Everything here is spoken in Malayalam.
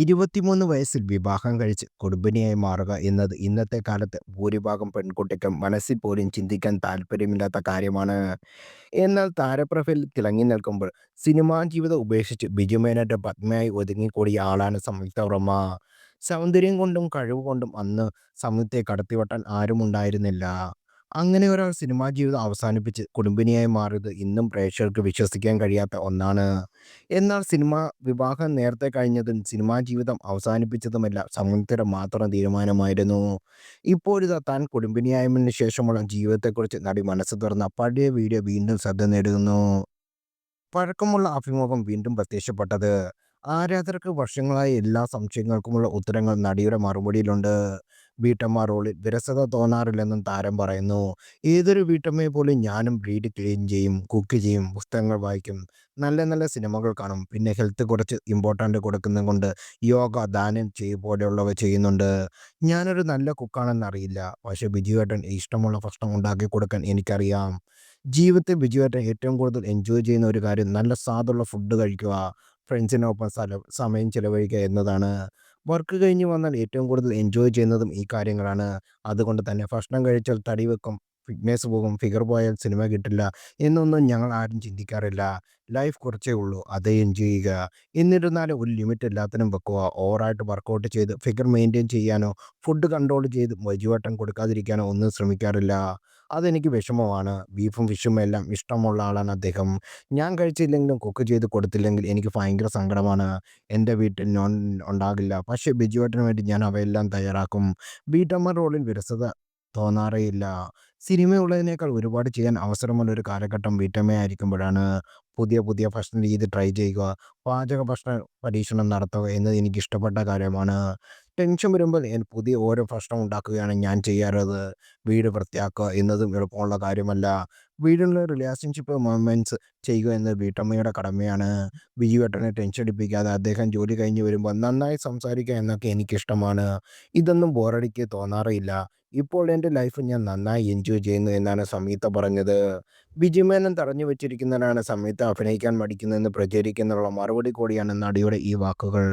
23 വയസ്സിൽ വിവാഹം കഴിച്ച് കുടുംബിനിയായി മാറുക എന്നത് ഇന്നത്തെ കാലത്ത് ഭൂരിഭാഗം പെൺകുട്ടിക്കും മനസ്സിൽ പോലും ചിന്തിക്കാൻ താല്പര്യമില്ലാത്ത കാര്യമാണ്. എന്നാൽ താരപ്രഫിൽ തിളങ്ങി നിൽക്കുമ്പോൾ സിനിമാ ജീവിതം ഉപേക്ഷിച്ച് ബിജുമേനോന്റെ പത്മയായി ഒതുങ്ങിക്കൂടിയ ആളാണ് സംയുക്ത വർമ്മ. സൗന്ദര്യം കൊണ്ടും കഴിവ് കൊണ്ടും അന്ന് സംയുക്തയെ കടത്തിവെട്ടാൻ ആരുമുണ്ടായിരുന്നില്ല. അങ്ങനെ ഒരാൾ സിനിമാ ജീവിതം അവസാനിപ്പിച്ച് കുടുംബിനിയായി മാറിയത് ഇന്നും പ്രേക്ഷകർക്ക് വിശ്വസിക്കാൻ കഴിയാത്ത ഒന്നാണ്. എന്നാൽ സിനിമ വിവാഹം നേരത്തെ കഴിഞ്ഞതും സിനിമാ ജീവിതം അവസാനിപ്പിച്ചതുമെല്ലാം സംയുക്തയുടെ മാത്രം തീരുമാനമായിരുന്നു. ഇപ്പോഴിതാ താൻ കുടുംബിനിയായതിനു ശേഷമുള്ള ജീവിതത്തെക്കുറിച്ച് നടി മനസ്സ് തുറന്ന പഴയ വീഡിയോ വീണ്ടും ശ്രദ്ധ നേടുന്നു. പഴക്കമുള്ള അഭിമുഖം വീണ്ടും പ്രത്യക്ഷപ്പെട്ടത്. ആരാധകർക്ക് വർഷങ്ങളായി എല്ലാ സംശയങ്ങൾക്കുമുള്ള ഉത്തരങ്ങൾ നടിയുടെ മറുപടിയിലുണ്ട്. വീട്ടമ്മ റോളിൽ വിരസത തോന്നാറില്ലെന്നും താരം പറയുന്നു. ഏതൊരു വീട്ടമ്മയെ പോലും ഞാനും വീട് ക്ലീൻ ചെയ്യും, കുക്ക് ചെയ്യും, പുസ്തകങ്ങൾ വായിക്കും, നല്ല നല്ല സിനിമകൾ കാണും, പിന്നെ ഹെൽത്ത് കുറച്ച് ഇമ്പോർട്ടന്റ് കൊടുക്കുന്നതുകൊണ്ട് യോഗ, ദാനം ചെയ്യ പോലെയുള്ളവ ചെയ്യുന്നുണ്ട്. ഞാനൊരു നല്ല കുക്കാണെന്ന് അറിയില്ല പക്ഷേ ബിജുവേട്ടൻ ഇഷ്ടമുള്ള ഭക്ഷണം ഉണ്ടാക്കി കൊടുക്കാൻ എനിക്കറിയാം. ജീവിതത്തിൽ ബിജുവേട്ടൻ ഏറ്റവും കൂടുതൽ എൻജോയ് ചെയ്യുന്ന ഒരു കാര്യം നല്ല സ്വാദുള്ള ഫുഡ് കഴിക്കുക, ഫ്രണ്ട്സിനൊപ്പം സ്ഥലം സമയം ചിലവഴിക്കുക എന്നതാണ്. വർക്ക് കഴിഞ്ഞ് വന്നാൽ ഏറ്റവും കൂടുതൽ എൻജോയ് ചെയ്യുന്നതും ഈ കാര്യങ്ങളാണ്. അതുകൊണ്ട് തന്നെ ഭക്ഷണം കഴിച്ചാൽ തടി വെക്കും, ഫിറ്റ്നസ് പോകും, ഫിഗർ പോയാൽ സിനിമ കിട്ടില്ല എന്നൊന്നും ഞങ്ങൾ ആരും ചിന്തിക്കാറില്ല. ലൈഫ് കുറച്ചേ ഉള്ളൂ, അത് എൻജോയ് ചെയ്യുക. എന്നിരുന്നാലും ഒരു ലിമിറ്റ് എല്ലാത്തിനും വെക്കുക. ഓവറായിട്ട് വർക്കൗട്ട് ചെയ്ത് ഫിഗർ മെയിന്റെയിൻ ചെയ്യാനോ ഫുഡ് കൺട്രോൾ ചെയ്ത് വജുവട്ടം കൊടുക്കാതിരിക്കാനോ ഒന്നും ശ്രമിക്കാറില്ല. അതെനിക്ക് വിഷമമാണ്. ബീഫും ഫിഷും എല്ലാം ഇഷ്ടമുള്ള ആളാണ് അദ്ദേഹം. ഞാൻ കഴിച്ചില്ലെങ്കിലും കുക്ക് ചെയ്ത് കൊടുത്തില്ലെങ്കിൽ എനിക്ക് ഭയങ്കര സങ്കടമാണ്. എന്റെ വീട്ടിൽ നോൺ ഉണ്ടാകില്ല, പക്ഷേ ബിജുവേട്ടന് വേണ്ടി ഞാൻ അവയെല്ലാം തയ്യാറാക്കും. ബീറ്റമ്മ റോളിൽ വിരസത തോന്നാറേയില്ല. സിനിമയുള്ളതിനേക്കാൾ ഒരുപാട് ചെയ്യാൻ അവസരമുള്ള ഒരു കാലഘട്ടം വീട്ടമ്മയായിരിക്കുമ്പോഴാണ്. പുതിയ പുതിയ ഭക്ഷണ രീതി ട്രൈ ചെയ്യുക, പാചക ഭക്ഷണ പരീക്ഷണം നടത്തുക എന്നത് എനിക്കിഷ്ടപ്പെട്ട കാര്യമാണ്. ടെൻഷൻ വരുമ്പോൾ ഞാൻ പുതിയ ഓരോ ഭക്ഷണം ഉണ്ടാക്കുകയാണ് ഞാൻ ചെയ്യാറുള്ളത്. വീട് വൃത്തിയാക്കുക എന്നതും എളുപ്പമുള്ള കാര്യമല്ല. വീടിനുള്ള റിലേഷൻഷിപ്പ് മൊമെന്റ്സ് ചെയ്യുക എന്നത് വീട്ടമ്മയുടെ കടമയാണ്. ബിജുവേട്ടനെ ടെൻഷൻ അടിപ്പിക്കാതെ അദ്ദേഹം ജോലി കഴിഞ്ഞ് വരുമ്പോൾ നന്നായി സംസാരിക്കുക എന്നൊക്കെ എനിക്കിഷ്ടമാണ്. ഇതൊന്നും ബോറടിക്ക് തോന്നാറില്ല ഇപ്പോൾ എന്റെ ലൈഫ് ഞാൻ നന്നായി എൻജോയ് ചെയ്യുന്നു എന്നാണ് സംയുക്ത പറഞ്ഞത്. ബിജു മേനോൻ തടഞ്ഞു വെച്ചിരിക്കുന്നതിനാണ് സംയുക്ത അഭിനയിക്കാൻ മടിക്കുന്നതെന്ന് പ്രചരിക്കുന്നതിനുള്ള മറുപടി കൂടിയാണ് നടിയുടെ ഈ വാക്കുകൾ.